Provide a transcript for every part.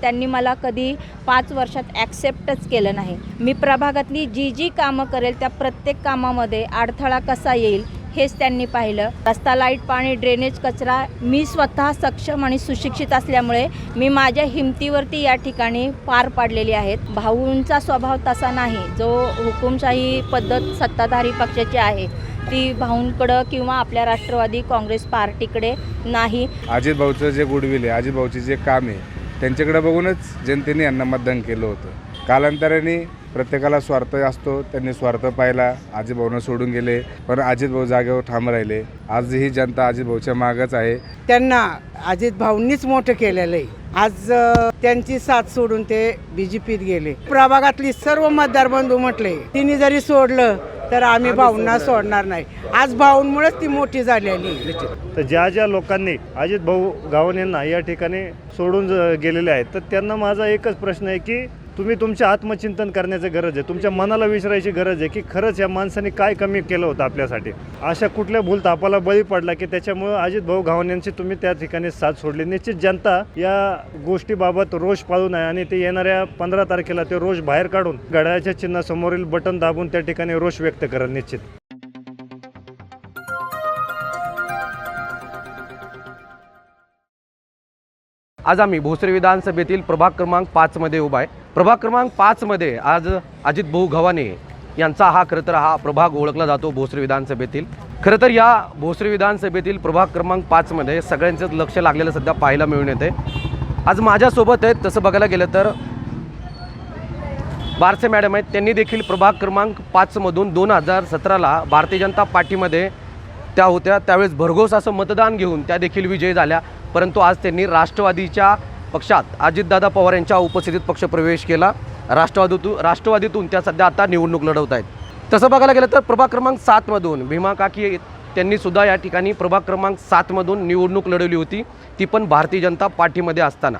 त्यांनी मला कधी पाच वर्षात ॲक्सेप्टच केलं नाही. मी प्रभागातली जी जी कामं करेल त्या प्रत्येक कामामध्ये अडथळा कसा येईल हेच त्यांनी पाहिलं. रस्ता लाइट पाणी ड्रेनेज कचरा मी स्वतः सक्षम आणि सुशिक्षित असल्यामुळे मी माझ्या हिमतीवरती या ठिकाणी पार पाडलेली आहेत. भाऊंचा स्वभाव तसा नाही. जो हुकुमशाही पद्धत सत्ताधारी पक्षाची आहे ती भाऊंकडं किंवा आपल्या राष्ट्रवादी काँग्रेस पार्टीकडे नाही. अजित भाऊचं जे गुडविल आहे अजित भाऊचे जे काम आहे त्यांच्याकडे बघूनच जनतेने यांना मतदान केलं होतं. कालांतराने प्रत्येकाला स्वार्थ असतो त्यांनी स्वार्थ पाहिला अजित सोडून गेले पण अजितभाऊ जागेवर ठाम राहिले. आज ही जनता अजितभाऊच्या मागच आहे. त्यांना अजित भाऊंनीच मोठं केलेलं आहे. आज त्यांची साथ सोडून ते बीजेपीत गेले. प्रभागातली सर्व मतदार बंधू म्हटले तिने जरी सोडलं तर आम्ही भाऊंना सोडणार नाही. आज भाऊंमुळेच ती मोठी झालेली. तर ज्या ज्या लोकांनी अजित भाऊ गावण यांना या ठिकाणी सोडून ज- गेलेले आहेत तर त्यांना माझा एकच प्रश्न आहे की तुम्ही तुमचे आत्मचिंतन करण्याची गरज आहे. तुमच्या मनाला विचारायची गरज आहे की खरंच या माणसाने काय कमी केलं होतं आपल्यासाठी? अशा कुठल्या भूल तापाला बळी पडला की त्याच्यामुळं अजित भाऊ गावण यांची तुम्ही त्या ठिकाणी साथ सोडली. निश्चित जनता या गोष्टीबाबत रोष पाळून आहे आणि ते येणाऱ्या पंधरा तारखेला ते रोष बाहेर काढून घड्याळाच्या चिन्हासमोरील बटन दाबून त्या ठिकाणी रोष व्यक्त करा निश्चित. आज आम्ही भोसरी विधानसभेतील प्रभाग क्रमांक पाचमध्ये उभा आहे. प्रभाग क्रमांक पाचमध्ये आज अजित भाऊ घवाने यांचा हा खरं तर हा प्रभाग ओळखला जातो भोसरी विधानसभेतील. खरं तर या भोसरी विधानसभेतील प्रभाग क्रमांक पाचमध्ये सगळ्यांचंच लक्ष लागलेलं सध्या पाहायला मिळून येते. आज माझ्यासोबत आहेत तसं बघायला गेलं तर बारसे मॅडम आहेत. त्यांनी देखील प्रभाग क्रमांक पाचमधून दोन हजार सतराला भारतीय जनता पार्टीमध्ये त्या होत्या. त्यावेळेस भरघोस असं मतदान घेऊन त्या देखील विजयी झाल्या. परंतु आज त्यांनी राष्ट्रवादीच्या पक्षात अजितदादा पवार यांच्या उपस्थितीत पक्षप्रवेश केला. राष्ट्रवादीतून राष्ट्रवादीतून त्या सध्या आता निवडणूक लढवत आहेत. तसं बघायला गेलं तर प्रभाग क्रमांक सातमधून भीमा काकी त्यांनी सुद्धा या ठिकाणी प्रभाग क्रमांक सातमधून निवडणूक लढवली होती. ती पण भारतीय जनता पार्टीमध्ये असताना.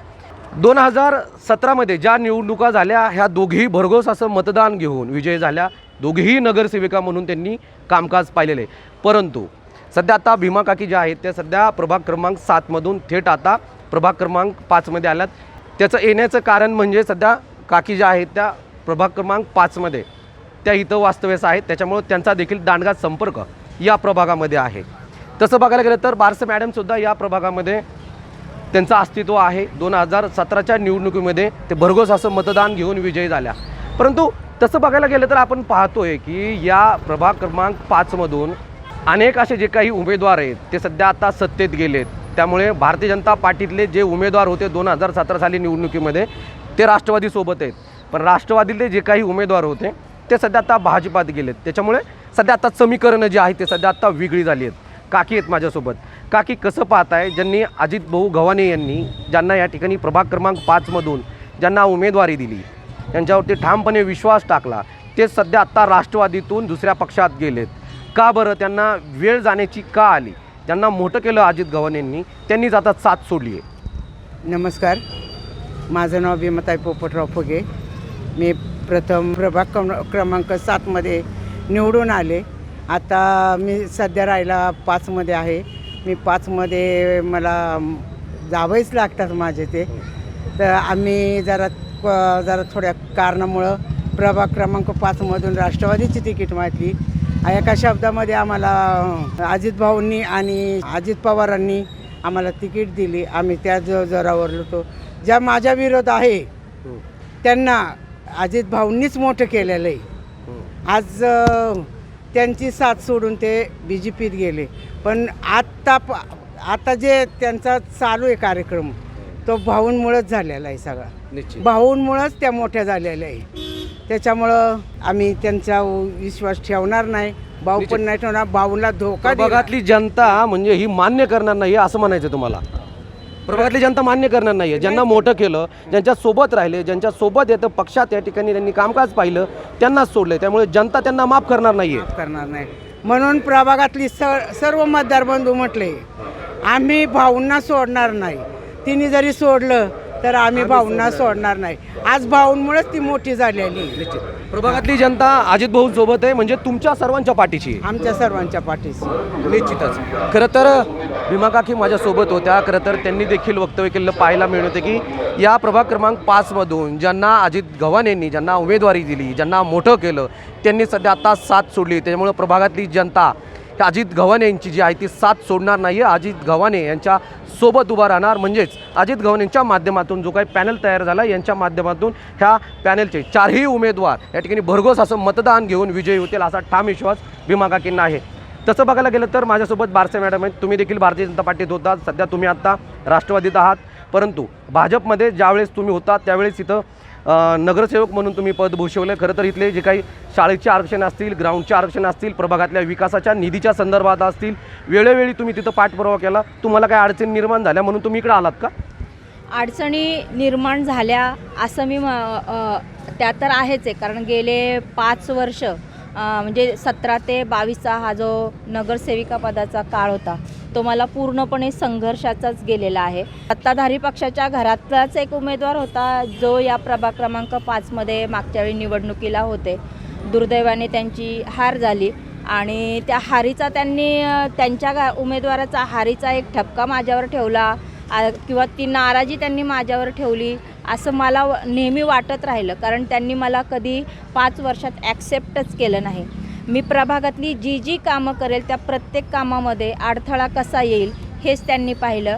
दोन हजार सतरामध्ये ज्या निवडणुका झाल्या ह्या दोघीही भरघोस असं मतदान घेऊन विजय झाल्या. दोघीही नगरसेविका म्हणून त्यांनी कामकाज पाहिलेले. परंतु सध्या आता भीमा काकी ज्या आहेत त्या सध्या प्रभाग क्रमांक सातमधून थेट आता प्रभाग क्रमांक पाचमध्ये आल्यात. त्याचं येण्याचं कारण म्हणजे सध्या काकी ज्या आहेत त्या प्रभाग क्रमांक पाचमध्ये त्या इथं वास्तव्यास आहेत. त्याच्यामुळं त्यांचा देखील दांडगा संपर्क या प्रभागामध्ये आहे. तसं बघायला गेलं तर बारसे मॅडमसुद्धा या प्रभागामध्ये त्यांचं अस्तित्व आहे. दोन हजार सतराच्या निवडणुकीमध्ये ते भरघोस असं मतदान घेऊन विजयी झाल्या. परंतु तसं बघायला गेलं तर आपण पाहतोय की या प्रभाग क्रमांक पाचमधून अनेक असे जे काही उमेदवार आहेत ते सध्या आता सत्तेत गेलेत. त्यामुळे भारतीय जनता पार्टीतले जे उमेदवार होते दोन हजार सतरा साली निवडणुकीमध्ये ते राष्ट्रवादीसोबत आहेत. पण राष्ट्रवादीतले जे काही उमेदवार होते ते सध्या आता भाजपात गेलेत. त्याच्यामुळे सध्या आता समीकरणं जी आहेत ते सध्या आता वेगळी झाली आहेत. काकी आहेत माझ्यासोबत. काकी कसं पाहताय ज्यांनी अजित भाऊ गव्हाणे यांनी ज्यांना या ठिकाणी प्रभाग क्रमांक पाचमधून ज्यांना उमेदवारी दिली त्यांच्यावरती ठामपणे विश्वास टाकला ते सध्या आत्ता राष्ट्रवादीतून दुसऱ्या पक्षात गेलेत. का बरं त्यांना वेळ जाण्याची का आली? ज्यांना मोठं केलं अजित गव्हाणेंनी त्यांनीच आता साथ सोडली आहे. नमस्कार. माझं नाव भीमताई पोपटराव फुगे. मी प्रथम प्रभाग क्रम- क्रमांक सातमध्ये निवडून आले. आता मी सध्या राहायला पाचमध्ये आहे. मी पाचमध्ये मला जावंच लागतात माझे ते. तर आम्ही जरा जरा थोड्या कारणामुळं प्रभाग क्रमांक पाचमधून राष्ट्रवादीची तिकीट मागली एका शब्दामध्ये आम्हाला अजित भाऊंनी आणि अजित पवारांनी आम्हाला तिकीट दिली. आम्ही त्या जो जोरावर होतो ज्या माझ्या विरोध आहे त्यांना अजित भाऊंनीच मोठं केलेलं आहे. आज अ, त्यांची साथ सोडून ते बी जे पीत गेले. पण आत्ता प आता जे त्यांचा चालू आहे कार्यक्रम तो भाऊंमुळंच झालेला आहे सगळा. भाऊंमुळंच त्या मोठ्या झालेल्या आहे. त्याच्यामुळं आम्ही त्यांचा विश्वास ठेवणार नाही. भाऊ पण नाही ठेवणार. भाऊला धोका. प्रभागातली जनता म्हणजे ही मान्य करणार नाही असं म्हणायचं तुम्हाला. प्रभागातली जनता मान्य करणार नाही ज्यांना मोठं केलं ज्यांच्या सोबत राहिले ज्यांच्या सोबत येतं पक्षात या ठिकाणी त्यांनी कामकाज पाहिलं त्यांनाच सोडले त्यामुळे जनता त्यांना माफ करणार नाहीये. करणार नाही. म्हणून प्रभागातली स सर्व मतदार बंधू म्हटले आम्ही भाऊंना सोडणार नाही. तिने जरी सोडलं तर आम्ही भाऊंना सोडणार. नाही. आज भाऊंमुळेच ती मोठी झालेली आहे. प्रभागातली जनता अजित भाऊ सोबत आहे म्हणजे तुमच्या सर्वांच्या आहे. आमच्या सर्वांच्या पाठीशी. निश्चितच. खरं तर भीमा काकी माझ्यासोबत होत्या. खरं तर त्यांनी देखील वक्तव्य केलेलं पाहायला मिळत होते की या प्रभाग क्रमांक पाचमधून ज्यांना अजित गव्हाण यांनी ज्यांना उमेदवारी दिली ज्यांना मोठं केलं त्यांनी सध्या आता साथ सोडली. त्याच्यामुळं प्रभागातली जनता अजित गव्हाणे यांची जी आहे ती साथ सोडणार नाही आहे अजित गव्हाणे यांच्या सोबत उभा राहणार. म्हणजेच अजित गव्हाणे यांच्या माध्यमातून जो काही पॅनल तयार झाला यांच्या माध्यमातून ह्या पॅनलचे चारही उमेदवार या ठिकाणी भरघोस असं मतदान घेऊन विजयी होतील असा ठाम विश्वास भीमा काकींना आहे. तसं बघायला गेलं तर माझ्यासोबत बारसे मॅडम आहेत. तुम्ही देखील भारतीय जनता पार्टीत होता सध्या तुम्ही आत्ता राष्ट्रवादीत आहात. परंतु भाजपमध्ये ज्यावेळेस तुम्ही होता त्यावेळेस इथं नगरसेवक म्हणून तुम्ही पद भूषवलं खरं तर इथले जे काही शाळेचे आरक्षण असतील ग्राउंडचे आरक्षण असतील प्रभागातल्या विकासाच्या निधीच्या संदर्भात असतील वेळोवेळी तुम्ही तिथं पाठपुरावा केला. तुम्हाला काय अडचणी निर्माण झाल्या म्हणून तुम्ही इकडे आलात का? अडचणी निर्माण झाल्या असं मी म- त्या तर आहेच आहे. कारण गेले पाच वर्ष म्हणजे सतरा ते बावीसचा हा जो नगरसेविका पदाचा काळ होता तो मला पूर्णपणे संघर्षाचाच गेलेला आहे. सत्ताधारी पक्षाच्या घरातलाच एक उमेदवार होता जो या प्रभाग क्रमांक पाचमध्ये मागच्या वेळी निवडणुकीला होते. दुर्दैवाने त्यांची हार झाली आणि त्या हारीचा त्यांनी त्यांच्या गा उमेदवाराचा हारीचा एक ठपका माझ्यावर ठेवला किंवा ती नाराजी त्यांनी माझ्यावर ठेवली असं मला व- नेहमी वाटत राहिलं कारण त्यांनी मला कधी पाच वर्षात ॲक्सेप्टच केलं नाही. मी प्रभागातली जी जी कामं करेल त्या प्रत्येक कामामध्ये अडथळा कसा येईल हेच त्यांनी पाहिलं.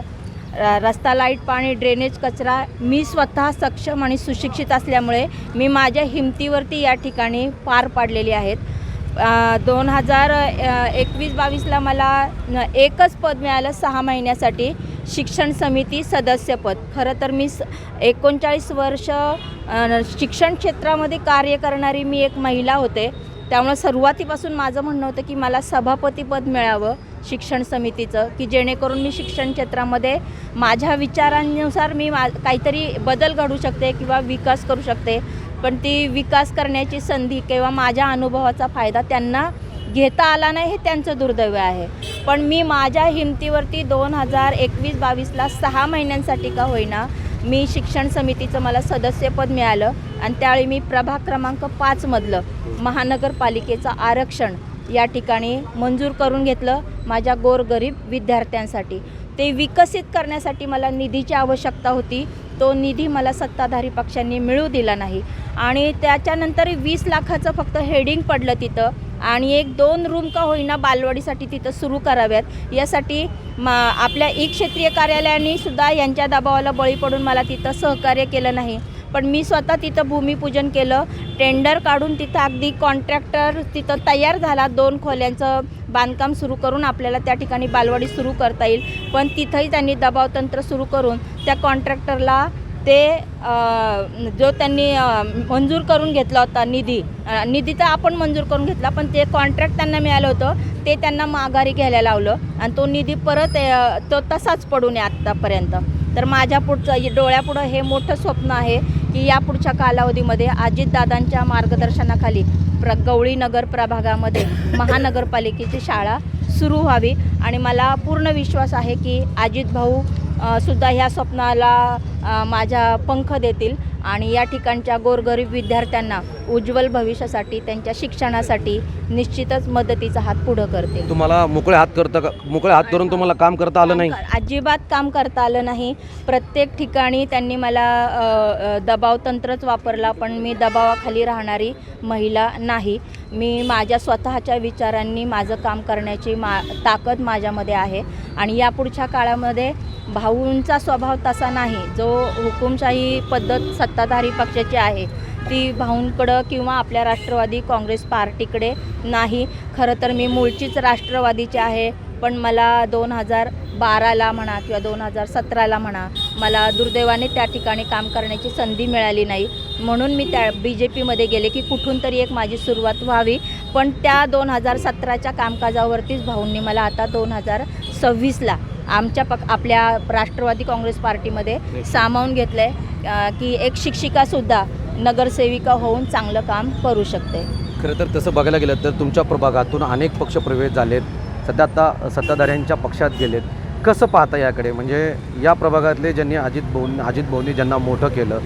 रस्ता लाइट पाणी ड्रेनेज कचरा मी स्वतः सक्षम आणि सुशिक्षित असल्यामुळे मी माझ्या हिमतीवरती या ठिकाणी पार पाडलेली आहेत. दोन हजार एकवीस बावीसला मला न- एकच पद मिळालं सहा महिन्यासाठी. शिक्षण समिती सदस्यपद. खरं तर मी स एकोणचाळीस वर्ष शिक्षण क्षेत्रामध्ये कार्य करणारी मी एक महिला होते. त्यामुळं सुरुवातीपासून माझं म्हणणं होतं की मला सभापतीपद मिळावं शिक्षण समितीचं की जेणेकरून मी शिक्षण क्षेत्रामध्ये माझ्या विचारांनुसार मी मा काहीतरी बदल घडू शकते किंवा विकास करू शकते. पण ती विकास करण्याची संधी किंवा माझ्या अनुभवाचा फायदा त्यांना घेता आला नाही हे त्यांचं दुर्दैव आहे. पण मी माझ्या हिमतीवरती दोन हजार एकवीस बावीसला सहा महिन्यांसाठी का होईना मी शिक्षण समितीचं मला सदस्यपद मिळालं आणि त्यावेळी मी प्रभाग क्रमांक पाचमधलं महानगरपालिकेचं आरक्षण या ठिकाणी मंजूर करून घेतलं माझ्या गोरगरीब विद्यार्थ्यांसाठी. ते विकसित करण्यासाठी मला निधीची आवश्यकता होती. तो निधी मला सत्ताधारी पक्षांनी मिळू दिला नाही. आणि त्याच्यानंतर वीस लाखाचं फक्त हेडिंग पडलं तिथं. आणि एक दोन रूम का होईना बालवाडीसाठी तिथं सुरू कराव्यात. यासाठी मा आपल्या ई क्षेत्रीय कार्यालयाने सुद्धा यांच्या दबावाला बळी पडून मला तिथं सहकार्य केलं नाही. पण मी स्वतः तिथं भूमिपूजन केलं. टेंडर काढून तिथं अगदी कॉन्ट्रॅक्टर तिथं तयार झाला. दोन खोल्यांचं बांधकाम सुरू करून आपल्याला त्या ठिकाणी बालवाडी सुरू करता येईल. पण तिथंही त्यांनी दबावतंत्र सुरू करून त्या कॉन्ट्रॅक्टरला ते जो त्यांनी मंजूर करून घेतला होता निधी निधी तर आपण मंजूर करून घेतला पण ते कॉन्ट्रॅक्ट त्यांना मिळालं होतं ते त्यांना माघारी घ्यायला लावलं आणि तो निधी परत तो तसाच पडून आहे आत्तापर्यंत. तर माझ्या पुढचं डोळ्यापुढं हे मोठं स्वप्न आहे की या पुढच्या कालावधीमध्ये अजितदादांच्या मार्गदर्शनाखाली प्र गवळी नगर प्रभागामध्ये महानगरपालिकेची शाळा सुरू व्हावी. आणि मला पूर्ण विश्वास आहे की अजित भाऊ सुद्धा ह्या स्वप्नाला माझ्या पंख देतील. आणि या ठिकाणच्या गोरगरीब विद्यार्थ्यांना उज्ज्वल भविष्यासाठी त्यांच्या शिक्षणासाठी निश्चितच मदतीचा हात पुढं करतील. तुम्हाला मोकळे हात करता मोकळे हात करून तुम्हाला काम करता आलं नाही? अजिबात काम करता आलं नाही. प्रत्येक ठिकाणी त्यांनी मला दबाव तंत्रच वापरला पण मी दबावाखाली राहणारी महिला नाही. मी माझ्या स्वतःच्या विचारांनी माझं काम करण्याची मा ताकद माझ्यामध्ये आहे. आणि यापुढच्या काळामध्ये भाऊंचा स्वभाव तसा नाही. जो हुकुमशाही पद्धत सत्ताधारी पक्षाची आहे ती भाऊंकडं किंवा आपल्या राष्ट्रवादी काँग्रेस पार्टीकडे नाही. खरं तर मी मूळचीच राष्ट्रवादीची आहे पण मला दोन हजार बाराला म्हणा किंवा दोन हजार सतराला म्हणा मला दुर्दैवाने त्या ठिकाणी काम करण्याची संधी मिळाली नाही. म्हणून मी त्या बी जे पीमध्ये गेले की कुठून तरी एक माझी सुरुवात व्हावी. पण त्या दोन हजार सतराच्या कामकाजावरतीच भाऊंनी मला आता दोन हजार सव्वीसला आमच्या पक आपल्या राष्ट्रवादी काँग्रेस पार्टीमध्ये सामावून घेतलं आहे की एक शिक्षिकासुद्धा नगरसेविका होऊन चांगलं काम करू शकते. खरं तर तसं बघायला गेलं तर तुमच्या प्रभागातून अनेक पक्षप्रवेश झालेत. सध्या आता सत्ताधाऱ्यांच्या पक्षात गेलेत. कसं पाहता याकडे? म्हणजे या प्रभागातले ज्यांनी अजित भाऊ अजित भाऊंनी ज्यांना मोठं केलं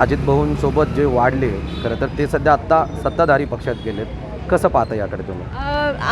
अजित भाऊंसोबत जे वाढले खरं तर ते सध्या आत्ता सत्ताधारी पक्षात गेलेत. कसं पाहता याकडे तुम्ही?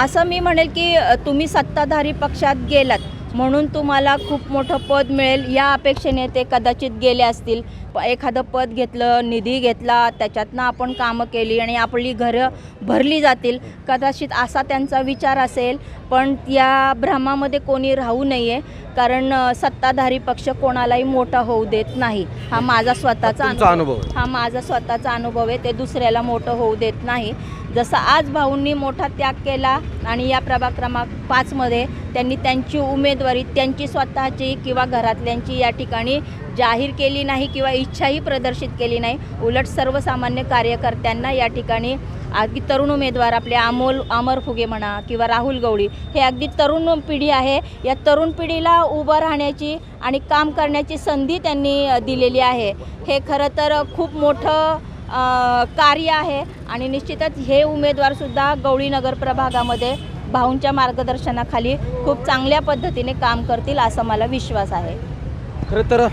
असं मी म्हणेल की तुम्ही सत्ताधारी पक्षात गेलात. म्हणून तुम्हाला खूप मोठं पद मिळेल. या अपेक्षेने ते कदाचित गेले असतील. प- एखादं पद घेतलं निधी घेतला त्याच्यातनं आपण कामं केली आणि आपली घरं भरली जातील. कदाचित असा त्यांचा विचार असेल. पण या भ्रमामध्ये कोणी राहू नये. कारण सत्ताधारी पक्ष कोणालाही मोठा होऊ देत नाही. हा माझा स्वतःचा अनुभव. हा माझा स्वतःचा अनुभव आहे. ते दुसऱ्याला मोठं होऊ देत नाही. जसं आज भाऊंनी मोठा त्याग केला आणि या प्रभाग क्रमांक पाचमध्ये त्यांनी त्यांची उमेदवारी त्यांची स्वतःची किंवा घरातल्यांची या ठिकाणी जाहीर केली नाही किंवा इच्छाही प्रदर्शित केली नाही उलट सर्वसामान्य कार्यकर्त्यांना या ठिकाणी अगदी तरुण उमेदवार आपले अमोल अमर फुगे म्हणा किंवा राहुल गवळी हे अगदी तरुण पिढी आहे. या तरुण पिढीला उभं राहण्याची आणि काम करण्याची संधी त्यांनी दिलेली आहे. हे खरं तर खूप मोठं कार्य आहे आणि निश्चितच हे उमेदवारसुद्धा गवळीनगर प्रभागामध्ये भाऊंच्या मार्गदर्शनाखाली खूप चांगल्या पद्धतीने काम करतील असा मला विश्वास आहे. खरं तर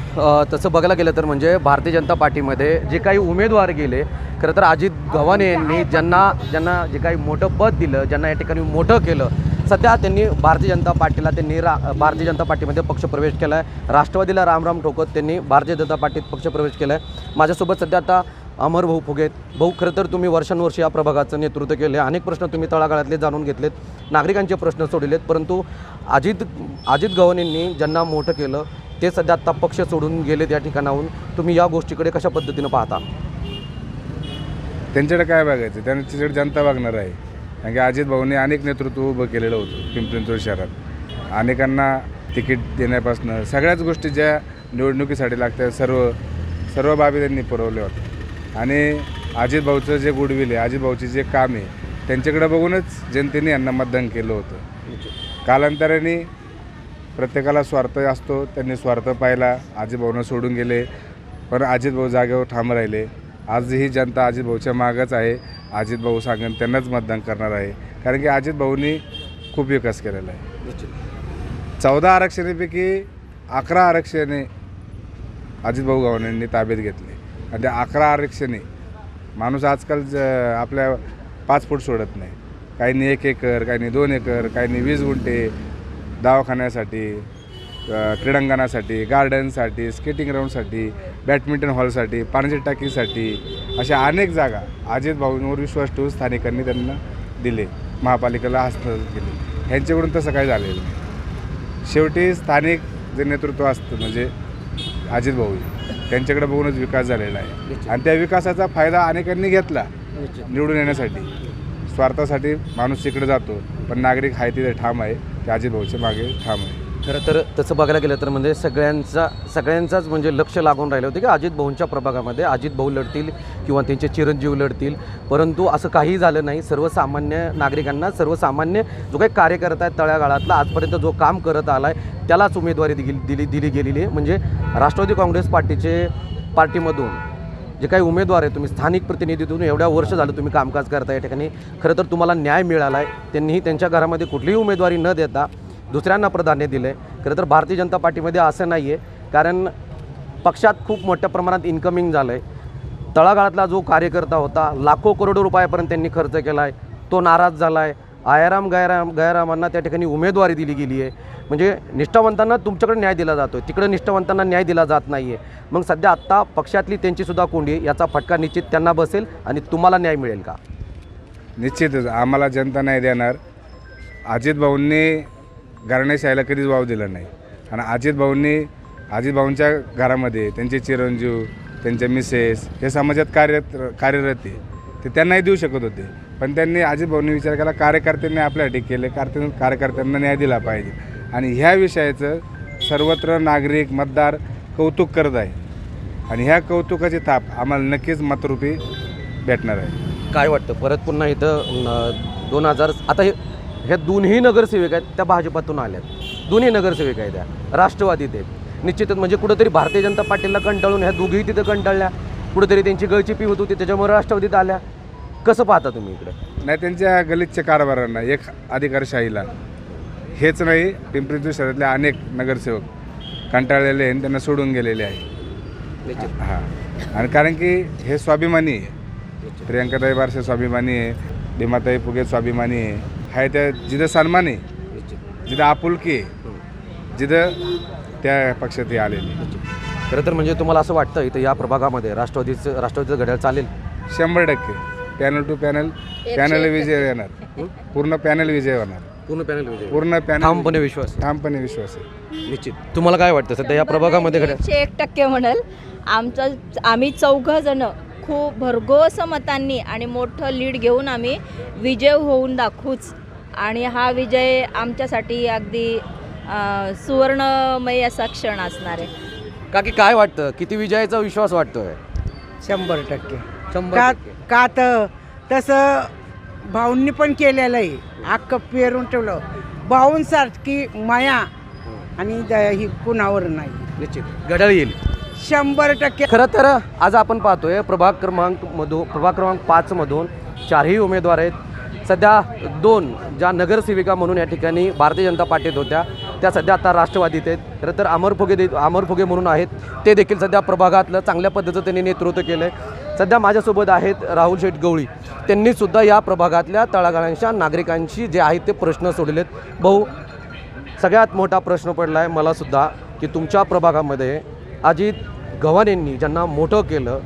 तसं बघायला गेलं तर म्हणजे भारतीय जनता पार्टीमध्ये जे काही उमेदवार गेले खरं तर अजित गव्हाणे यांनी ज्यांना ज्यांना जे काही मोठं पद दिलं ज्यांना या ठिकाणी मोठं केलं सध्या त्यांनी भारतीय जनता पार्टीला त्यांनी रा भारतीय जनता पार्टीमध्ये पक्षप्रवेश केला आहे राष्ट्रवादीला रामराम ठोकत त्यांनी भारतीय जनता पार्टीत पक्षप्रवेश केला आहे माझ्यासोबत सध्या आता अमर भाऊ फुगेत भाऊ खरं तर तुम्ही वर्षानुवर्ष या प्रभागाचं नेतृत्व केले अनेक प्रश्न तुम्ही तळागाळातले जाणून घेतलेत. नागरिकांचे प्रश्न सोडलेत. परंतु अजित अजित गव्हाणेंनी ज्यांना मोठं केलं ते सध्या आत्ता पक्ष सोडून गेले त्या ठिकाणाहून. तुम्ही या गोष्टीकडे कशा पद्धतीनं पाहता? त्यांच्याकडे काय बघायचं? त्यांच्याकडे जनता बघणार आहे. कारण की अजित भाऊंनी अनेक नेतृत्व उभं केलेलं होतं पिंपरी शहरात. अनेकांना तिकीट देण्यापासून सगळ्याच गोष्टी ज्या निवडणुकीसाठी लागतात सर्व सर्व बाबी त्यांनी पुरवल्या होत्या. आणि अजित भाऊचं जे गुडविल आहे अजित भाऊचे जे काम आहे त्यांच्याकडे बघूनच जनतेने यांना मतदान केलं होतं. कालांतराने प्रत्येकाला स्वार्थ असतो त्यांनी स्वार्थ पाहिला आजीभाऊनं सोडून गेले पण अजितभाऊ जागेवर ठाम राहिले. आजही जनता अजितभाऊच्या मागच आहे. अजित भाऊ त्यांनाच मतदान करणार आहे. कारण की अजितभाऊनी खूप विकास केलेला आहे. चौदा आरक्षणापैकी अकरा आरक्षणे अजितभाऊ भाऊ ताब्यात घेतले. आणि त्या अकरा आरक्षणे माणूस आजकाल ज आपल्या पाच फूट सोडत नाही. काहींनी एक एकर काहींनी दोन एकर काहींनी वीस गुंठे दवाखान्यासाठी क्रीडांगणासाठी गार्डनसाठी स्केटिंग ग्राउंडसाठी बॅडमिंटन हॉलसाठी पाण्याच्या टाकीसाठी अशा अनेक जागा अजित भाऊंवर विश्वास ठेवून स्थानिकांनी त्यांना दिले. महापालिकेला हस्तगत केले. ह्यांच्याकडून तसं काही झालेलं नाही. शेवटी स्थानिक जे नेतृत्व असतं म्हणजे अजित भाऊ त्यांच्याकडे बघूनच विकास झालेला आहे. आणि त्या विकासाचा फायदा अनेकांनी घेतला निवडून येण्यासाठी. स्वार्थासाठी माणूस तिकडे जातो पण नागरिक आहे तिथे ठाम आहे. ते अजित मागे ठाम आहे. खरं तर तसं बघायला गेलं तर म्हणजे सगळ्यांचा सगळ्यांचाच म्हणजे लक्ष लागून राहिलं होतं की अजित भाऊंच्या प्रभागामध्ये अजित भाऊ लढतील किंवा त्यांचे चिरंजीव लढतील. परंतु असं काही झालं नाही. सर्वसामान्य नागरिकांना सर्वसामान्य जो काही कार्यकर्ता आहे तळ्यागाळातला आजपर्यंत जो काम करत आला आहे त्यालाच उमेदवारी दिली दिली दिली गेलेली आहे. म्हणजे राष्ट्रवादी काँग्रेस पार्टीचे पार्टीमधून जे काही उमेदवार आहे तुम्ही स्थानिक प्रतिनिधीतून एवढ्या वर्ष झालं तुम्ही कामकाज करता या ठिकाणी. खरं तर तुम्हाला न्याय मिळाला आहे त्यांनीही त्यांच्या घरामध्ये कुठलीही उमेदवारी न देता दुसऱ्यांना प्राधान्य दिलं आहे खरं तर भारतीय जनता पार्टीमध्ये असं नाही आहे कारण पक्षात खूप मोठ्या प्रमाणात इन्कमिंग झालं आहे तळागाळातला जो कार्यकर्ता होता लाखो करोडो रुपयापर्यंत त्यांनी खर्च केला आहे तो नाराज झाला आहे आयाराम गैराम गायरामांना त्या ठिकाणी उमेदवारी दिली गेली आहे. म्हणजे निष्ठावंतांना तुमच्याकडे न्याय दिला जातो आहे तिकडे निष्ठावंतांना न्याय दिला जात नाही आहे मग सध्या आत्ता पक्षातली त्यांचीसुद्धा कोंडी आहे. याचा फटका निश्चित त्यांना बसेल आणि तुम्हाला न्याय मिळेल का? निश्चितच. आम्हाला जनता नाही देणार. अजित भाऊंनी कधीच वाव दिला नाही. आणि अजित भाऊंनी अजित भाऊंच्या घरामध्ये त्यांचे चिरंजीव त्यांचे मिसेस हे समाजात कार्य कार्यरत ते त्यांनाही देऊ शकत होते. पण त्यांनी अजित भाऊंनी विचार केला कार्यकर्त्यांनी आपल्यासाठी केले कार्य कार्यकर्त्यांना न्याय दिला पाहिजे. आणि ह्या विषयाचं सर्वत्र नागरिक मतदार कौतुक करत आहे. आणि ह्या कौतुकाची थाप आम्हाला नक्कीच मतरूपी भेटणार आहे. काय वाटतं? परत पुन्हा इथं दोन हजार आता हे ह्या दोन्ही नगरसेवक आहेत त्या भाजपातून आल्यात. दोन्ही नगरसेवक आहेत त्या. राष्ट्रवादीत आहेत निश्चितच म्हणजे कुठंतरी भारतीय जनता पार्टीला कंटाळून ह्या दोघीही तिथं कंटाळल्या. कुठंतरी त्यांची गळचिपी होत होती त्याच्यामुळे राष्ट्रवादीत आल्या. कसं पाहता तुम्ही इकडे? नाही त्यांच्या गलितच्या कारभारांना एक अधिकारशाहीला हेच नाही पिंपरी शहरातले अनेक नगरसेवक कंटाळलेले आहेत त्यांना सोडून गेलेले आहे हां. आणि कारण की हे स्वाभिमानी आहे. प्रियंकाताई बारसे स्वाभिमानी आहे भीमाताई फुगे स्वाभिमानी आहे. हाय त्या जिथं सन्मान आहे जिथं आपुलकी आहे जिथं त्या पक्षात हे आलेले खरं तर म्हणजे तुम्हाला असं वाटतं इथं या प्रभागामध्ये राष्ट्रवादीचं राष्ट्रवादीचं घड्याळ चालेल? शंभर टक्के. पॅनल टू पॅनल पॅनल विजय येणार पूर्ण पॅनल विजय होणार. पूर्ण पॅनल विजय पूर्ण पॅनल ठामपणे विश्वास. ठामपणे विश्वास आहे. निश्चित. तुम्हाला काय वाटतं सध्या या प्रभागामध्ये एक टक्के म्हणेल. आमचं आम्ही चौघं जण खूप भरघोस मतांनी आणि मोठं लीड घेऊन आम्ही विजय होऊन दाखवूच. आणि हा विजय आमच्यासाठी अगदी सुवर्णमय असा क्षण असणार आहे. का की काय वाटतं? किती विजयाचा विश्वास वाटतोय? शंभर टक्के. शंभर का टक्के. का तर तसं भाऊंनी पण केलेलं आहे. अख्खं पेरून ठेवलं. भाऊंसारखी माया आणि द- ही कुणावर नाही. निश्चित. घड्याळ येईल. शंभर टक्के. खरं तर आज आपण पाहतोय प्रभाग क्रमांक मधून प्रभाग क्रमांक पाचमधून चारही उमेदवार आहेत. सध्या दोन ज्या नगरसेविका म्हणून या ठिकाणी भारतीय जनता पार्टीत होत्या त्या सध्या आता राष्ट्रवादीत आहेत. खरं तर अमर फुगे दे अमर फुगे म्हणून आहेत. ते देखील सध्या प्रभागातलं चांगल्या पद्धतीचं त्यांनी नेतृत्व केलं आहे सध्या माझ्यासोबत आहेत राहुल शेठ गवळी. त्यांनीसुद्धा या प्रभागातल्या तळागाळांच्या नागरिकांशी जे आहेत ते प्रश्न सोडलेत. भाऊ सगळ्यात मोठा प्रश्न पडला आहे मलासुद्धा की तुमच्या प्रभागामध्ये अजित गव्हाणेंनी ज्यांना मोठं केलं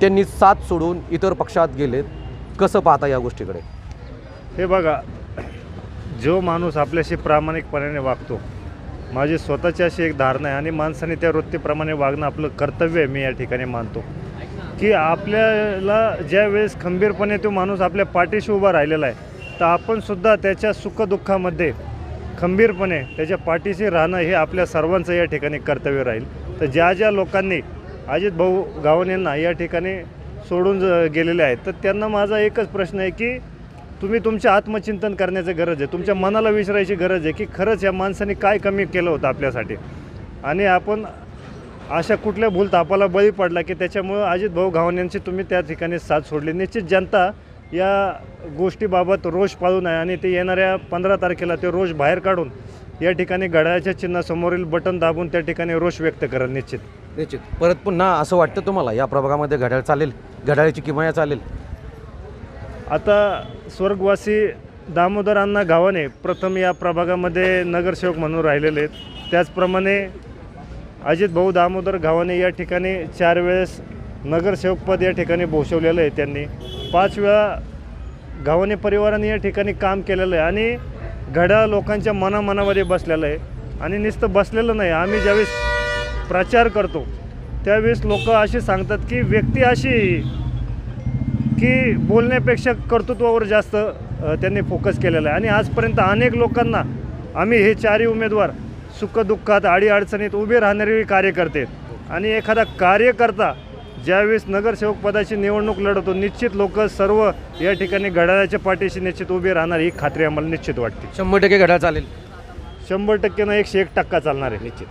त्यांनी साथ सोडून इतर पक्षात गेलेत. कसं पाहता या गोष्टीकडे? हे बघा जो माणूस आपल्याशी प्रामाणिकपणाने वागतो माझी स्वतःची अशी एक धारणा आहे आणि माणसाने त्या वृत्तीप्रमाणे वागणं आपलं कर्तव्य आहे मी या ठिकाणी मानतो. की आपल्याला ज्या वेळेस खंबीरपणे तो माणूस आपल्या पाठीशी उभा राहिलेला आहे तर आपणसुद्धा त्याच्या सुखदुःखामध्ये खंबीरपणे त्याच्या पाठीशी राहणं हे आपल्या सर्वांचं या ठिकाणी कर्तव्य राहील. तर ज्या ज्या लोकांनी अजित भाऊ गावण यांना या ठिकाणी सोडून ज- गेलेले आहेत तर त्यांना माझा एकच प्रश्न आहे की तुम्ही तुमच्या आत्मचिंतन करण्याची गरज आहे. तुमच्या मनाला विचारायची गरज आहे की खरंच या माणसाने काय कमी केलं होतं आपल्यासाठी. आणि आपण अशा कुठल्या भूल तापाला बळी पडला की त्याच्यामुळं अजित भाऊ गावण यांची तुम्ही त्या ठिकाणी साथ सोडली. निश्चित जनता या गोष्टीबाबत रोष पाळून आहे आणि ते येणाऱ्या पंधरा तारखेला ते रोष बाहेर काढून या ठिकाणी घड्याळाच्या चिन्हासमोरील बटन दाबून त्या ठिकाणी रोष व्यक्त करेल निश्चित. निश्चित. परत पुन्हा असं वाटतं तुम्हाला? या प्रभागामध्ये घड्याळ चालेल घड्याळाची किमया चालेल. आता स्वर्गवासी दामोदर अण्णा गावाने प्रथम या प्रभागामध्ये नगरसेवक म्हणून राहिलेले आहेत. त्याचप्रमाणे अजित भाऊ दामोदर गावाने या ठिकाणी चार वेळेस नगरसेवकपद या ठिकाणी भूषवलेलं आहे त्यांनी. पाच वेळा गावाने परिवाराने या ठिकाणी काम केलेलं आहे आणि घड्याळ लोकांच्या मनामनामध्ये बसलेलं आहे. आणि नुसतं बसलेलं नाही आम्ही ज्यावेळेस प्रचार करतो त्यावेळेस लोक असे सांगतात की व्यक्ती अशी की बोलण्यापेक्षा कर्तृत्वावर जास्त त्यांनी फोकस केलेला आहे. आणि आजपर्यंत अनेक लोकांना आम्ही हे चारही उमेदवार सुखदुःखात अडीअडचणीत उभे राहणारे कार्यकर्ते आणि एखादा कार्यकर्ता ज्यावेळेस नगरसेवक पदाची निवडणूक लढवतो निश्चित लोक सर्व या ठिकाणी घड्याळाच्या पाठीशी निश्चित उभे राहणार ही खात्री आम्हाला निश्चित वाटते. शंभर टक्के घड्याळ चालेल. शंभर टक्केनं एकशे एक टक्का चालणार आहे निश्चित.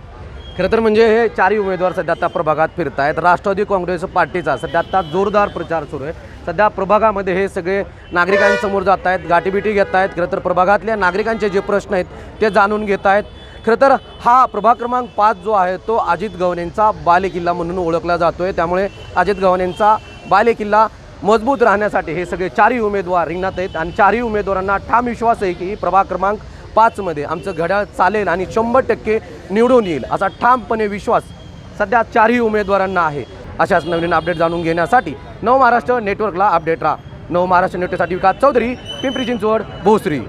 खरं तर म्हणजे हे चारही उमेदवार सध्या आता प्रभागात फिरत आहेत राष्ट्रवादी काँग्रेस पार्टीचा सध्या आता जोरदार प्रचार सुरू आहे. सध्या प्रभागामध्ये हे सगळे नागरिकांसमोर जात आहेत गाठीबिटी घेत आहेत. खरं तर प्रभागातल्या नागरिकांचे जे प्रश्न आहेत ते जाणून घेत आहेत. खरं तर हा प्रभाग क्रमांक पाच जो आहे तो अजित गव्हाणेंचा बालेकिल्ला म्हणून ओळखला जातो आहे त्यामुळे अजित गव्हाणेंचा बालेकिल्ला मजबूत राहण्यासाठी हे सगळे चारही उमेदवार रिंगणात आहेत आणि चारही उमेदवारांना ठाम विश्वास आहे की प्रभाग क्रमांक पाचमध्ये आमचं घड्याळ चालेल आणि शंभर टक्के निवडून येईल असा ठामपणे विश्वास सध्या चारही उमेदवारांना आहे. अशाच नवीन अपडेट जाणून घेण्यासाठी नव महाराष्ट्र नेटवर्कला अपडेट राहा. नव महाराष्ट्र नेटवर्कसाठी विकास चौधरी पिंपरी चिंचवड भोसरी.